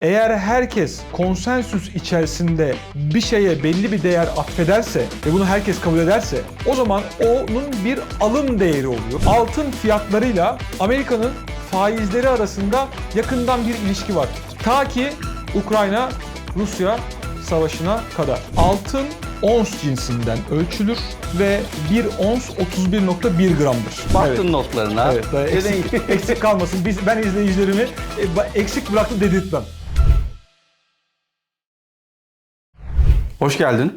Eğer herkes konsensüs içerisinde bir şeye belli bir değer atfederse ve bunu herkes kabul ederse o zaman onun bir alım değeri oluyor. Altın fiyatlarıyla Amerika'nın faizleri arasında yakından bir ilişki var. Ta ki Ukrayna Rusya savaşına kadar. Altın ons cinsinden ölçülür ve bir ons 31.1 gramdır. Baktın Evet. notlarına. Evet, eksik, eksik kalmasın. Biz, ben izleyicilerimi e, eksik bıraktım dedirtmem. Hoş geldin.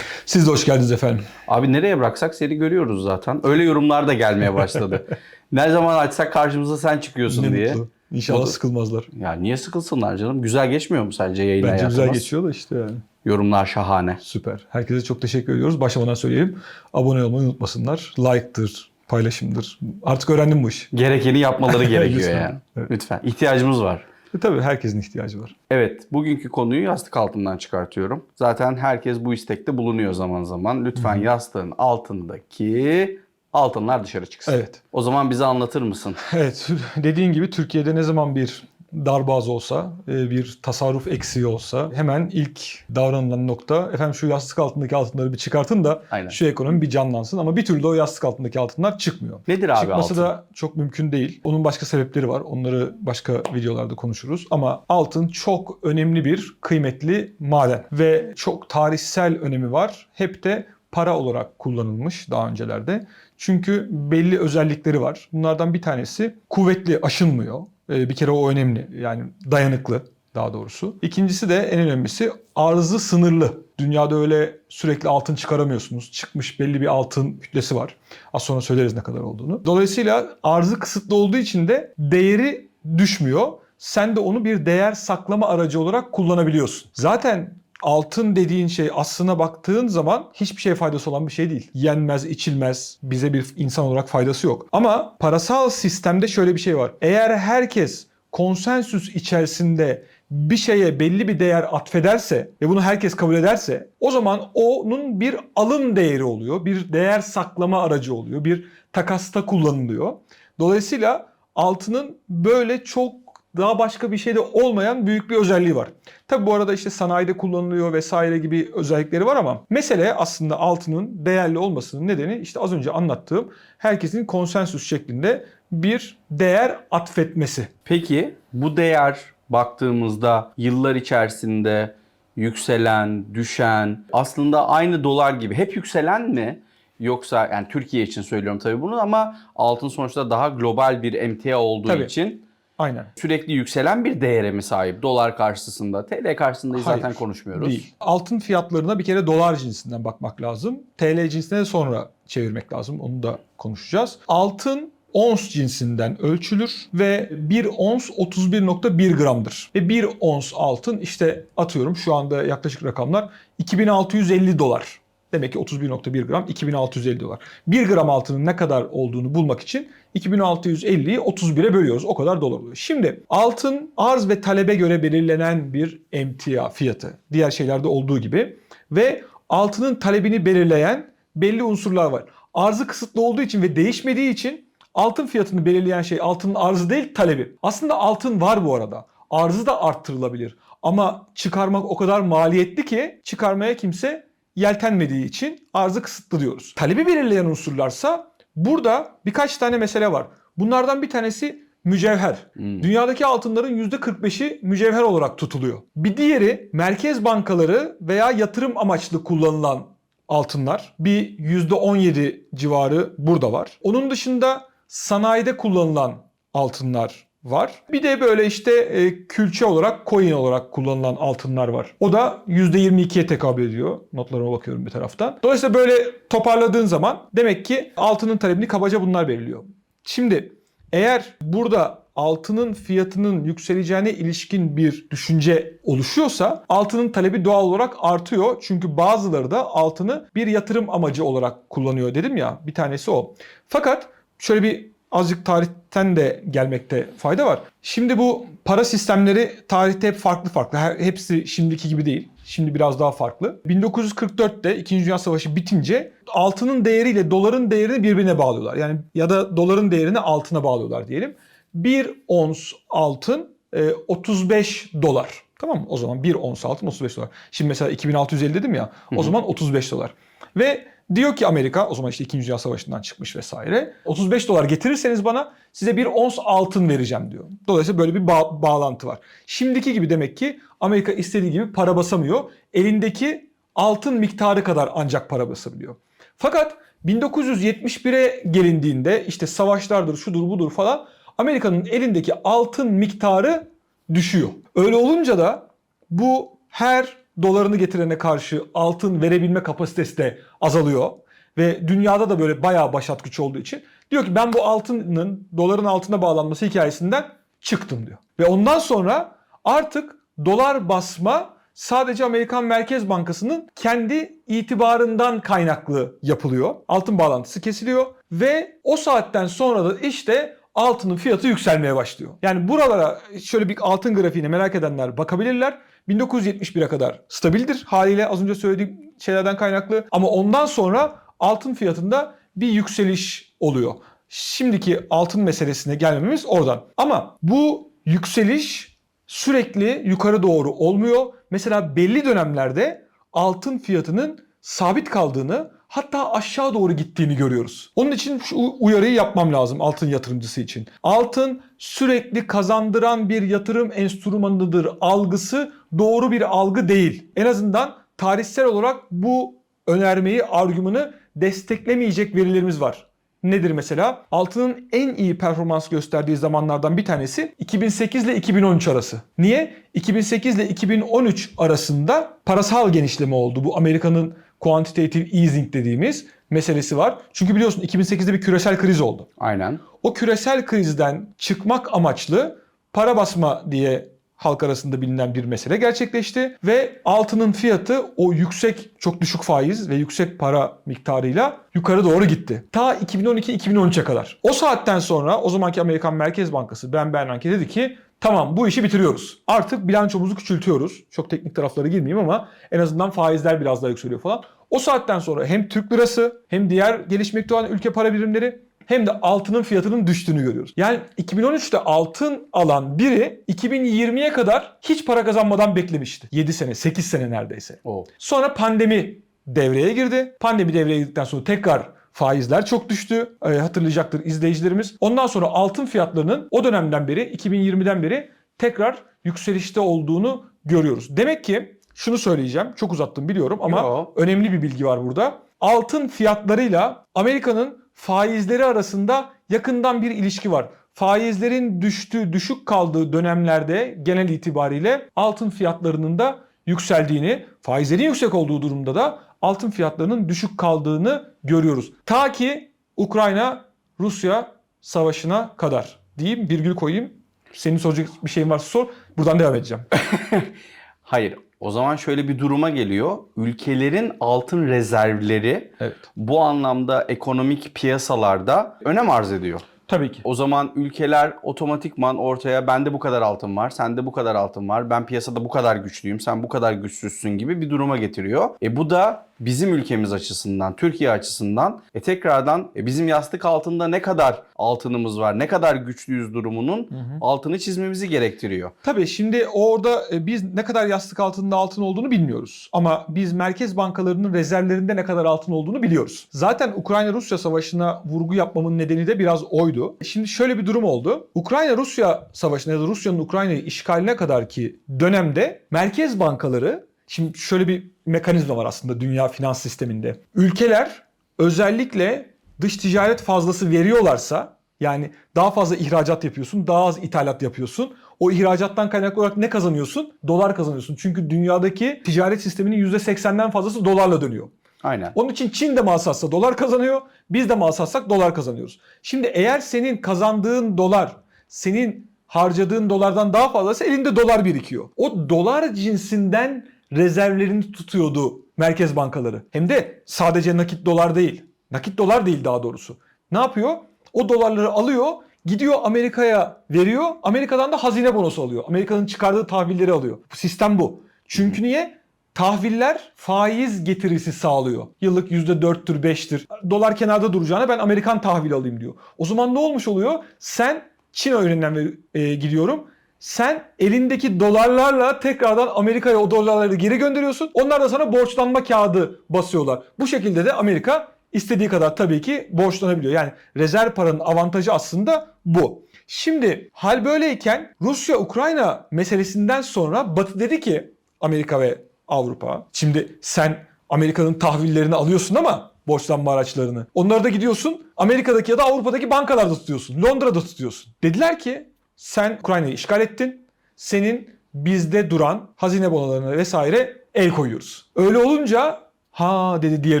Siz de hoş geldiniz efendim. Abi nereye bıraksak seni görüyoruz zaten. Öyle yorumlar da gelmeye başladı. ne zaman açsak karşımıza sen çıkıyorsun Ne diye. mutlu. İnşallah Mutlu. sıkılmazlar. Ya niye sıkılsınlar canım? Güzel geçmiyor mu sence yayın Bence hayatımız? güzel geçiyor da işte yani. Yorumlar şahane. Süper. Herkese çok teşekkür ediyoruz. Başlamadan söyleyelim. Abone olmayı unutmasınlar. Like'tır, paylaşımdır. Artık öğrendim bu işi. Gerekeni yapmaları gerekiyor Lütfen. yani. Evet. Lütfen. İhtiyacımız var. E tabii herkesin ihtiyacı var. Evet, bugünkü konuyu yastık altından çıkartıyorum. Zaten herkes bu istekte bulunuyor zaman zaman. Lütfen yastığın altındaki altınlar dışarı çıksın. Evet. O zaman bize anlatır mısın? Evet. Dediğin gibi Türkiye'de ne zaman bir darbaz olsa, e, bir tasarruf eksiği olsa hemen ilk davranılan nokta efendim şu yastık altındaki altınları bir çıkartın da Aynen. şu ekonomi bir canlansın ama bir türlü o yastık altındaki altınlar çıkmıyor. Nedir abi Çıkması altın? da çok mümkün değil. Onun başka sebepleri var. Onları başka videolarda konuşuruz. Ama altın çok önemli bir kıymetli maden ve çok tarihsel önemi var. Hep de para olarak kullanılmış daha öncelerde. Çünkü belli özellikleri var. Bunlardan bir tanesi kuvvetli, aşınmıyor. Ee, Bir kere o önemli. Yani dayanıklı daha doğrusu. İkincisi de en önemlisi arzı sınırlı. Dünyada öyle sürekli altın çıkaramıyorsunuz. Çıkmış belli bir altın kütlesi var. Az sonra söyleriz ne kadar olduğunu. Dolayısıyla arzı kısıtlı olduğu için de değeri düşmüyor. Sen de onu bir değer saklama aracı olarak kullanabiliyorsun. Zaten altın dediğin şey aslına baktığın zaman hiçbir şeye faydası olan bir şey değil. Yenmez, içilmez. Bize bir insan olarak faydası yok. Ama parasal sistemde şöyle bir şey var. Eğer herkes konsensüs içerisinde bir şeye belli bir değer atfederse ve bunu herkes kabul ederse o zaman onun bir alım değeri oluyor. Bir değer saklama aracı oluyor. Bir takasta kullanılıyor. Dolayısıyla altının böyle çok daha başka bir şeyde olmayan büyük bir özelliği var. Tabi bu arada işte sanayide kullanılıyor vesaire gibi özellikleri var ama mesele aslında altının değerli olmasının nedeni işte az önce anlattığım herkesin konsensüs şeklinde bir değer atfetmesi. Peki bu değer baktığımızda yıllar içerisinde yükselen, düşen, aslında aynı dolar gibi hep yükselen mi? Yoksa yani Türkiye için söylüyorum tabii bunu ama altın sonuçta daha global bir emtia olduğu Tabii. için Aynen. sürekli yükselen bir değere mi sahip dolar karşısında? TL karşısında zaten konuşmuyoruz. Değil. Altın fiyatlarına bir kere dolar cinsinden bakmak lazım. TL cinsine de sonra çevirmek lazım. Onu da konuşacağız. Altın ons cinsinden ölçülür ve bir ons 31.1 gramdır. Ve bir ons altın işte atıyorum şu anda yaklaşık rakamlar 2650 dolar. Demek ki 31.1 gram 2650 dolar. 1 gram altının ne kadar olduğunu bulmak için 2650'yi 31'e bölüyoruz. O kadar dolar oluyor. Şimdi altın arz ve talebe göre belirlenen bir emtia fiyatı. Diğer şeylerde olduğu gibi. Ve altının talebini belirleyen belli unsurlar var. Arzı kısıtlı olduğu için ve değişmediği için altın fiyatını belirleyen şey altının arzı değil talebi. Aslında altın var bu arada. Arzı da arttırılabilir. Ama çıkarmak o kadar maliyetli ki çıkarmaya kimse yeltenmediği için arzı kısıtlı diyoruz. Talebi belirleyen unsurlarsa burada birkaç tane mesele var. Bunlardan bir tanesi mücevher. Dünyadaki altınların %45'i mücevher olarak tutuluyor. Bir diğeri merkez bankaları veya yatırım amaçlı kullanılan altınlar. Bir %17 civarı burada var. Onun dışında sanayide kullanılan altınlar var. Bir de böyle işte e, külçe olarak, coin olarak kullanılan altınlar var. O da %22'ye tekabül ediyor. Notlarıma bakıyorum bir taraftan. Dolayısıyla böyle toparladığın zaman demek ki altının talebini kabaca bunlar belirliyor. Şimdi eğer burada altının fiyatının yükseleceğine ilişkin bir düşünce oluşuyorsa altının talebi doğal olarak artıyor. Çünkü bazıları da altını bir yatırım amacı olarak kullanıyor dedim ya. Bir tanesi o. Fakat şöyle bir azıcık tarihten de gelmekte fayda var. Şimdi bu para sistemleri tarihte hep farklı farklı. Her, hepsi şimdiki gibi değil. Şimdi biraz daha farklı. 1944'te 2. Dünya Savaşı bitince altının değeriyle doların değerini birbirine bağlıyorlar. Yani ya da doların değerini altına bağlıyorlar diyelim. Bir ons altın e, 35 dolar Tamam mı? O zaman bir ons altın 35 dolar. Şimdi mesela 2650 dedim ya Hı o hı. zaman 35 dolar. Ve diyor ki Amerika o zaman işte 2. Dünya Savaşı'ndan çıkmış vesaire. 35 dolar getirirseniz bana size bir ons altın vereceğim diyor. Dolayısıyla böyle bir bağ- bağlantı var. Şimdiki gibi demek ki Amerika istediği gibi para basamıyor. Elindeki altın miktarı kadar ancak para basabiliyor. Fakat 1971'e gelindiğinde işte savaşlardır, şudur budur falan Amerika'nın elindeki altın miktarı düşüyor. Öyle olunca da bu her dolarını getirene karşı altın verebilme kapasitesi de azalıyor. Ve dünyada da böyle bayağı başat güç olduğu için diyor ki ben bu altının doların altına bağlanması hikayesinden çıktım diyor. Ve ondan sonra artık dolar basma sadece Amerikan Merkez Bankası'nın kendi itibarından kaynaklı yapılıyor. Altın bağlantısı kesiliyor ve o saatten sonra da işte altının fiyatı yükselmeye başlıyor. Yani buralara şöyle bir altın grafiğine merak edenler bakabilirler. 1971'e kadar stabildir haliyle az önce söylediğim şeylerden kaynaklı ama ondan sonra altın fiyatında bir yükseliş oluyor. Şimdiki altın meselesine gelmemiz oradan. Ama bu yükseliş sürekli yukarı doğru olmuyor. Mesela belli dönemlerde altın fiyatının sabit kaldığını hatta aşağı doğru gittiğini görüyoruz. Onun için şu uyarıyı yapmam lazım altın yatırımcısı için. Altın sürekli kazandıran bir yatırım enstrümanıdır algısı doğru bir algı değil. En azından tarihsel olarak bu önermeyi, argümanı desteklemeyecek verilerimiz var. Nedir mesela? Altının en iyi performans gösterdiği zamanlardan bir tanesi 2008 ile 2013 arası. Niye? 2008 ile 2013 arasında parasal genişleme oldu. Bu Amerika'nın quantitative easing dediğimiz meselesi var. Çünkü biliyorsun 2008'de bir küresel kriz oldu. Aynen. O küresel krizden çıkmak amaçlı para basma diye halk arasında bilinen bir mesele gerçekleşti ve altının fiyatı o yüksek çok düşük faiz ve yüksek para miktarıyla yukarı doğru gitti. Ta 2012-2013'e kadar. O saatten sonra o zamanki Amerikan Merkez Bankası Ben Bernanke dedi ki tamam bu işi bitiriyoruz. Artık bilançomuzu küçültüyoruz. Çok teknik taraflara girmeyeyim ama en azından faizler biraz daha yükseliyor falan. O saatten sonra hem Türk lirası hem diğer gelişmekte olan ülke para birimleri hem de altının fiyatının düştüğünü görüyoruz. Yani 2013'te altın alan biri 2020'ye kadar hiç para kazanmadan beklemişti. 7 sene, 8 sene neredeyse. O. Sonra pandemi devreye girdi. Pandemi devreye girdikten sonra tekrar faizler çok düştü. Ee, hatırlayacaktır izleyicilerimiz. Ondan sonra altın fiyatlarının o dönemden beri 2020'den beri tekrar yükselişte olduğunu görüyoruz. Demek ki şunu söyleyeceğim. Çok uzattım biliyorum ama Yo. önemli bir bilgi var burada. Altın fiyatlarıyla Amerika'nın faizleri arasında yakından bir ilişki var. Faizlerin düştüğü, düşük kaldığı dönemlerde genel itibariyle altın fiyatlarının da yükseldiğini, faizlerin yüksek olduğu durumda da altın fiyatlarının düşük kaldığını görüyoruz. Ta ki Ukrayna-Rusya savaşına kadar diyeyim, virgül koyayım. Senin soracak bir şeyin varsa sor. Buradan devam edeceğim. Hayır. O zaman şöyle bir duruma geliyor. Ülkelerin altın rezervleri Evet. bu anlamda ekonomik piyasalarda önem arz ediyor. Tabii ki. O zaman ülkeler otomatikman ortaya bende bu kadar altın var, sende bu kadar altın var, ben piyasada bu kadar güçlüyüm, sen bu kadar güçsüzsün gibi bir duruma getiriyor. E bu da bizim ülkemiz açısından, Türkiye açısından e tekrardan e bizim yastık altında ne kadar altınımız var, ne kadar güçlüyüz durumunun altını çizmemizi gerektiriyor. Tabii şimdi orada e, biz ne kadar yastık altında altın olduğunu bilmiyoruz. Ama biz merkez bankalarının rezervlerinde ne kadar altın olduğunu biliyoruz. Zaten Ukrayna-Rusya savaşına vurgu yapmamın nedeni de biraz oydu. Şimdi şöyle bir durum oldu. Ukrayna-Rusya savaşına ya da Rusya'nın Ukrayna'yı işgaline kadar ki dönemde merkez bankaları Şimdi şöyle bir mekanizma var aslında dünya finans sisteminde. Ülkeler özellikle dış ticaret fazlası veriyorlarsa yani daha fazla ihracat yapıyorsun, daha az ithalat yapıyorsun. O ihracattan kaynaklı olarak ne kazanıyorsun? Dolar kazanıyorsun. Çünkü dünyadaki ticaret sisteminin %80'den fazlası dolarla dönüyor. Aynen. Onun için Çin de mal satsa dolar kazanıyor. Biz de mal satsak dolar kazanıyoruz. Şimdi eğer senin kazandığın dolar senin harcadığın dolardan daha fazlası elinde dolar birikiyor. O dolar cinsinden rezervlerini tutuyordu merkez bankaları. Hem de sadece nakit dolar değil. Nakit dolar değil daha doğrusu. Ne yapıyor? O dolarları alıyor, gidiyor Amerika'ya veriyor. Amerika'dan da hazine bonosu alıyor. Amerika'nın çıkardığı tahvilleri alıyor. Bu sistem bu. Çünkü niye? Tahviller faiz getirisi sağlıyor. Yıllık %4'tür 5'tir. Dolar kenarda duracağına ben Amerikan tahvili alayım diyor. O zaman ne olmuş oluyor? Sen Çin örneğinden e, gidiyorum. Sen elindeki dolarlarla tekrardan Amerika'ya o dolarları geri gönderiyorsun. Onlar da sana borçlanma kağıdı basıyorlar. Bu şekilde de Amerika istediği kadar tabii ki borçlanabiliyor. Yani rezerv paranın avantajı aslında bu. Şimdi hal böyleyken Rusya-Ukrayna meselesinden sonra Batı dedi ki Amerika ve Avrupa. Şimdi sen Amerika'nın tahvillerini alıyorsun ama borçlanma araçlarını. Onları da gidiyorsun Amerika'daki ya da Avrupa'daki bankalarda tutuyorsun. Londra'da tutuyorsun. Dediler ki sen Ukrayna'yı işgal ettin. Senin bizde duran hazine bonolarına vesaire el koyuyoruz. Öyle olunca ha dedi diğer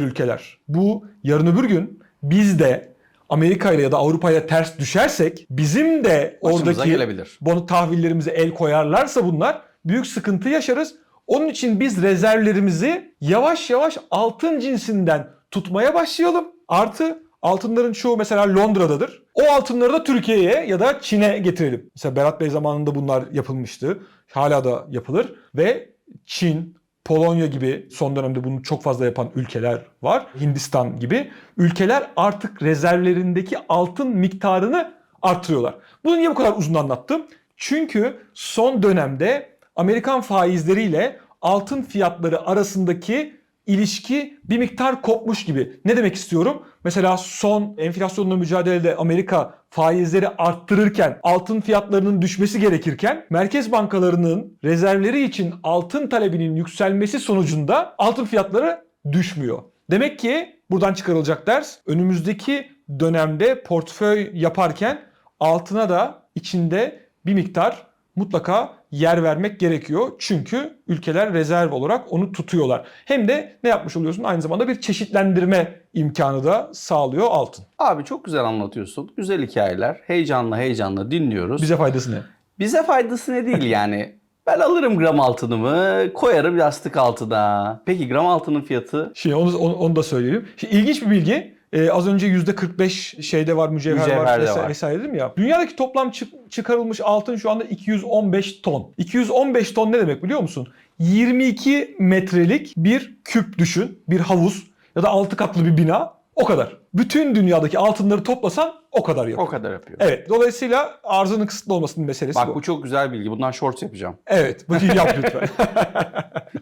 ülkeler. Bu yarın öbür gün biz de Amerika ile ya da Avrupa ile ters düşersek bizim de Başımıza oradaki gelebilir. bunu tahvillerimize el koyarlarsa bunlar büyük sıkıntı yaşarız. Onun için biz rezervlerimizi yavaş yavaş altın cinsinden tutmaya başlayalım. Artı altınların çoğu mesela Londra'dadır. O altınları da Türkiye'ye ya da Çin'e getirelim. Mesela Berat Bey zamanında bunlar yapılmıştı. Hala da yapılır ve Çin, Polonya gibi son dönemde bunu çok fazla yapan ülkeler var. Hindistan gibi ülkeler artık rezervlerindeki altın miktarını artırıyorlar. Bunu niye bu kadar uzun anlattım? Çünkü son dönemde Amerikan faizleriyle altın fiyatları arasındaki ilişki bir miktar kopmuş gibi. Ne demek istiyorum? Mesela son enflasyonla mücadelede Amerika faizleri arttırırken altın fiyatlarının düşmesi gerekirken merkez bankalarının rezervleri için altın talebinin yükselmesi sonucunda altın fiyatları düşmüyor. Demek ki buradan çıkarılacak ders önümüzdeki dönemde portföy yaparken altına da içinde bir miktar mutlaka yer vermek gerekiyor. Çünkü ülkeler rezerv olarak onu tutuyorlar. Hem de ne yapmış oluyorsun? Aynı zamanda bir çeşitlendirme imkanı da sağlıyor altın. Abi çok güzel anlatıyorsun. Güzel hikayeler. Heyecanla heyecanla dinliyoruz. Bize faydası ne? Bize faydası ne değil yani. Ben alırım gram altınımı, koyarım yastık altına. Peki gram altının fiyatı? Şimdi onu, onu, onu da söyleyelim. Şimdi ilginç bir bilgi. Ee, az önce %45 şeyde var, mücevher, var, Mücevherde vesaire, var. vesaire dedim ya. Dünyadaki toplam çık- çıkarılmış altın şu anda 215 ton. 215 ton ne demek biliyor musun? 22 metrelik bir küp düşün, bir havuz ya da altı katlı bir bina. O kadar. Bütün dünyadaki altınları toplasan o kadar yapıyor. O kadar yapıyor. Evet. Dolayısıyla arzının kısıtlı olmasının meselesi Bak bu. bu çok güzel bilgi. Bundan shorts yapacağım. Evet. Bu yap lütfen.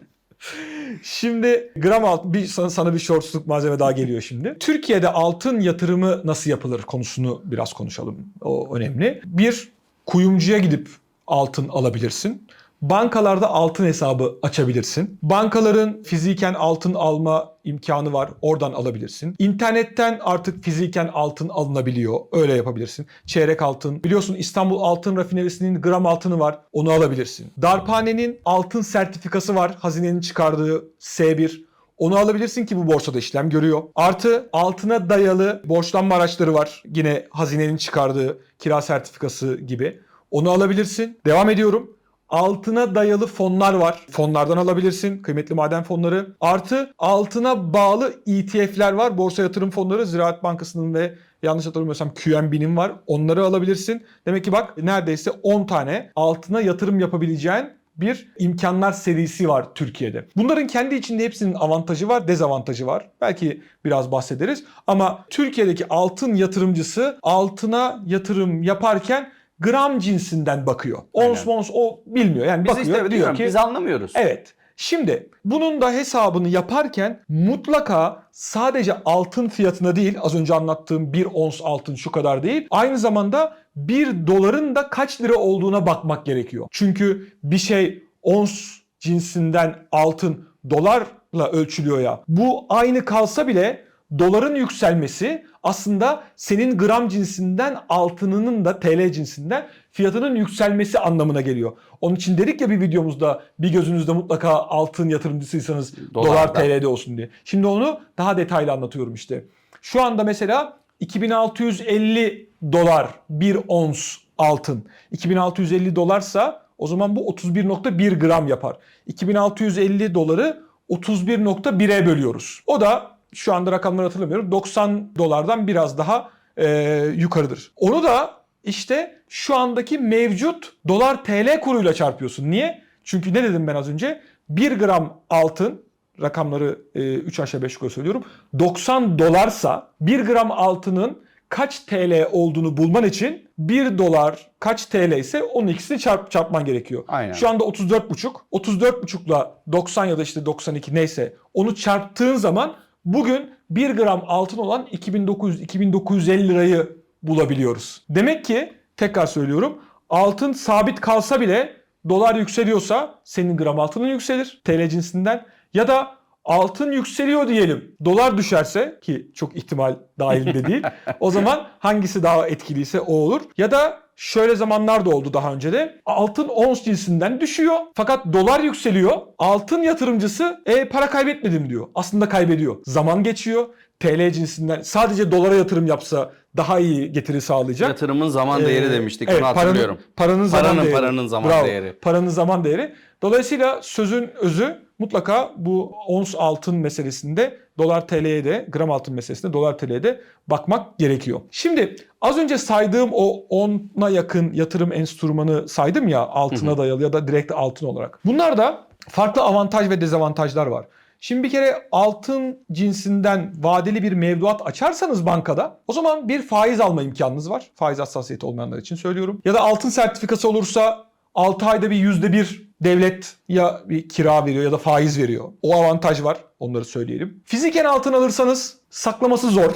Şimdi gram altın bir sana, sana bir shortsluk malzeme daha geliyor şimdi. Türkiye'de altın yatırımı nasıl yapılır konusunu biraz konuşalım. O önemli. Bir kuyumcuya gidip altın alabilirsin. Bankalarda altın hesabı açabilirsin. Bankaların fiziken altın alma imkanı var. Oradan alabilirsin. İnternetten artık fiziken altın alınabiliyor. Öyle yapabilirsin. Çeyrek altın. Biliyorsun İstanbul Altın Rafinerisi'nin gram altını var. Onu alabilirsin. Darphane'nin altın sertifikası var. Hazinenin çıkardığı S1. Onu alabilirsin ki bu borsada işlem görüyor. Artı altına dayalı borçlanma araçları var. Yine hazinenin çıkardığı kira sertifikası gibi. Onu alabilirsin. Devam ediyorum. Altına dayalı fonlar var. Fonlardan alabilirsin. Kıymetli maden fonları. Artı altına bağlı ETF'ler var. Borsa yatırım fonları. Ziraat Bankası'nın ve yanlış hatırlamıyorsam QNB'nin var. Onları alabilirsin. Demek ki bak neredeyse 10 tane altına yatırım yapabileceğin bir imkanlar serisi var Türkiye'de. Bunların kendi içinde hepsinin avantajı var, dezavantajı var. Belki biraz bahsederiz. Ama Türkiye'deki altın yatırımcısı altına yatırım yaparken gram cinsinden bakıyor. Ons mons o bilmiyor. Yani Biz bakıyor işte diyor diyorum, ki biz anlamıyoruz. Evet. Şimdi bunun da hesabını yaparken mutlaka sadece altın fiyatına değil az önce anlattığım bir ons altın şu kadar değil aynı zamanda bir doların da kaç lira olduğuna bakmak gerekiyor. Çünkü bir şey ons cinsinden altın dolarla ölçülüyor ya bu aynı kalsa bile doların yükselmesi aslında senin gram cinsinden altınının da TL cinsinden fiyatının yükselmesi anlamına geliyor. Onun için dedik ya bir videomuzda bir gözünüzde mutlaka altın yatırımcısıysanız dolar. TL'de olsun diye. Şimdi onu daha detaylı anlatıyorum işte. Şu anda mesela 2650 dolar bir ons altın. 2650 dolarsa o zaman bu 31.1 gram yapar. 2650 doları 31.1'e bölüyoruz. O da şu anda rakamları hatırlamıyorum. 90 dolardan biraz daha e, yukarıdır. Onu da işte şu andaki mevcut dolar TL kuruyla çarpıyorsun. Niye? Çünkü ne dedim ben az önce? 1 gram altın rakamları 3 aşağı 5 yukarı söylüyorum. 90 dolarsa 1 gram altının kaç TL olduğunu bulman için 1 dolar kaç TL ise onun ikisini çarp, çarpman gerekiyor. Aynen. Şu anda 34,5. 34,5'la 90 ya da işte 92 neyse onu çarptığın zaman bugün 1 gram altın olan 2900-2950 lirayı bulabiliyoruz. Demek ki tekrar söylüyorum altın sabit kalsa bile dolar yükseliyorsa senin gram altının yükselir TL cinsinden ya da altın yükseliyor diyelim. Dolar düşerse ki çok ihtimal dahilinde değil. o zaman hangisi daha etkiliyse o olur. Ya da şöyle zamanlar da oldu daha önce de. Altın ons cinsinden düşüyor. Fakat dolar yükseliyor. Altın yatırımcısı e, para kaybetmedim diyor. Aslında kaybediyor. Zaman geçiyor. TL cinsinden sadece dolara yatırım yapsa daha iyi getiri sağlayacak. Yatırımın zaman değeri Ee, demiştik. evet, Bunu hatırlıyorum. Paranın, paranın zaman Paranın- değeri. paranın zaman Bravo. değeri. Paranın zaman değeri. Dolayısıyla sözün özü mutlaka bu ons altın meselesinde dolar TL'ye de gram altın meselesinde dolar TL'ye de bakmak gerekiyor. Şimdi az önce saydığım o 10'a yakın yatırım enstrümanı saydım ya altına dayalı ya da direkt altın olarak. Bunlarda farklı avantaj ve dezavantajlar var. Şimdi bir kere altın cinsinden vadeli bir mevduat açarsanız bankada o zaman bir faiz alma imkanınız var. Faiz hassasiyeti olmayanlar için söylüyorum. Ya da altın sertifikası olursa 6 ayda bir yüzde bir devlet ya bir kira veriyor ya da faiz veriyor. O avantaj var. Onları söyleyelim. Fiziken altın alırsanız saklaması zor.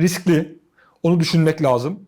Riskli. Onu düşünmek lazım.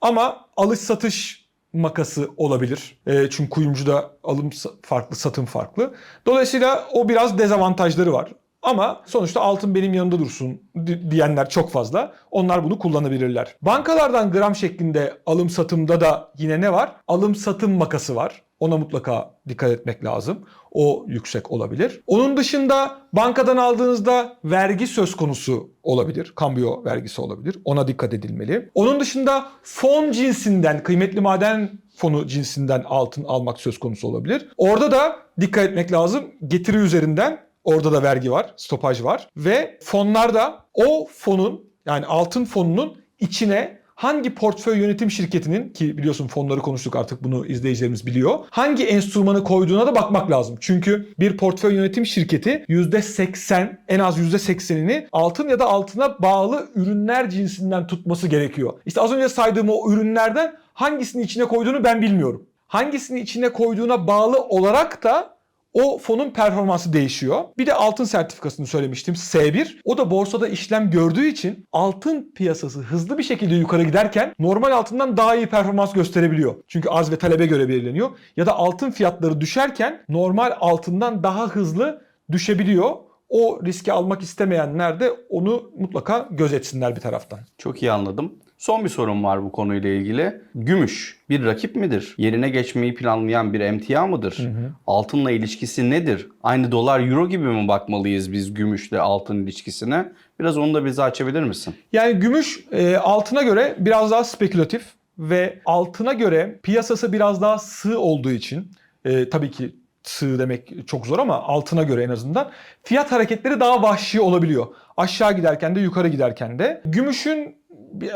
Ama alış satış makası olabilir. E, çünkü kuyumcuda alım farklı, satım farklı. Dolayısıyla o biraz dezavantajları var. Ama sonuçta altın benim yanımda dursun di- diyenler çok fazla. Onlar bunu kullanabilirler. Bankalardan gram şeklinde alım satımda da yine ne var? Alım satım makası var. Ona mutlaka dikkat etmek lazım. O yüksek olabilir. Onun dışında bankadan aldığınızda vergi söz konusu olabilir. Kambiyo vergisi olabilir. Ona dikkat edilmeli. Onun dışında fon cinsinden, kıymetli maden fonu cinsinden altın almak söz konusu olabilir. Orada da dikkat etmek lazım. Getiri üzerinden orada da vergi var, stopaj var ve fonlarda o fonun yani altın fonunun içine hangi portföy yönetim şirketinin ki biliyorsun fonları konuştuk artık bunu izleyicilerimiz biliyor. Hangi enstrümanı koyduğuna da bakmak lazım. Çünkü bir portföy yönetim şirketi %80 en az %80'ini altın ya da altına bağlı ürünler cinsinden tutması gerekiyor. İşte az önce saydığım o ürünlerden hangisini içine koyduğunu ben bilmiyorum. Hangisini içine koyduğuna bağlı olarak da o fonun performansı değişiyor. Bir de altın sertifikasını söylemiştim S1. O da borsada işlem gördüğü için altın piyasası hızlı bir şekilde yukarı giderken normal altından daha iyi performans gösterebiliyor. Çünkü arz ve talebe göre belirleniyor. Ya da altın fiyatları düşerken normal altından daha hızlı düşebiliyor. O riski almak istemeyenler de onu mutlaka gözetsinler bir taraftan. Çok iyi anladım. Son bir sorum var bu konuyla ilgili. Gümüş bir rakip midir? Yerine geçmeyi planlayan bir emtia mıdır? Altınla ilişkisi nedir? Aynı dolar euro gibi mi bakmalıyız biz gümüşle altın ilişkisine? Biraz onu da bize açabilir misin? Yani gümüş e, altına göre biraz daha spekülatif ve altına göre piyasası biraz daha sığ olduğu için e, tabii ki sığ demek çok zor ama altına göre en azından fiyat hareketleri daha vahşi olabiliyor. Aşağı giderken de yukarı giderken de. Gümüşün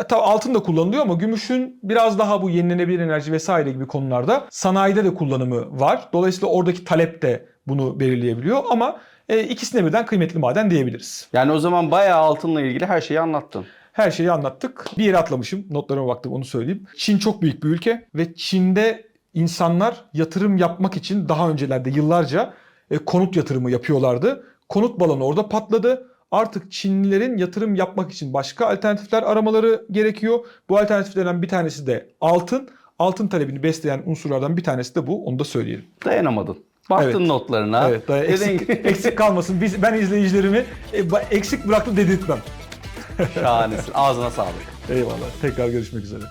tabii altın da kullanılıyor ama gümüşün biraz daha bu yenilenebilir enerji vesaire gibi konularda sanayide de kullanımı var. Dolayısıyla oradaki talep de bunu belirleyebiliyor ama e, ikisine birden kıymetli maden diyebiliriz. Yani o zaman bayağı altınla ilgili her şeyi anlattın. Her şeyi anlattık. Bir yere atlamışım. Notlarıma baktım onu söyleyeyim. Çin çok büyük bir ülke ve Çin'de insanlar yatırım yapmak için daha öncelerde yıllarca e, konut yatırımı yapıyorlardı. Konut balonu orada patladı. Artık Çinlilerin yatırım yapmak için başka alternatifler aramaları gerekiyor. Bu alternatiflerden bir tanesi de altın. Altın talebini besleyen unsurlardan bir tanesi de bu. Onu da söyleyelim. Dayanamadın. Baktın Evet. notlarına. Evet, daha eksik, eksik kalmasın. Biz, ben izleyicilerimi e, eksik bıraktım dedirtmem. Şahanesin. Ağzına sağlık. Eyvallah. Tekrar görüşmek üzere.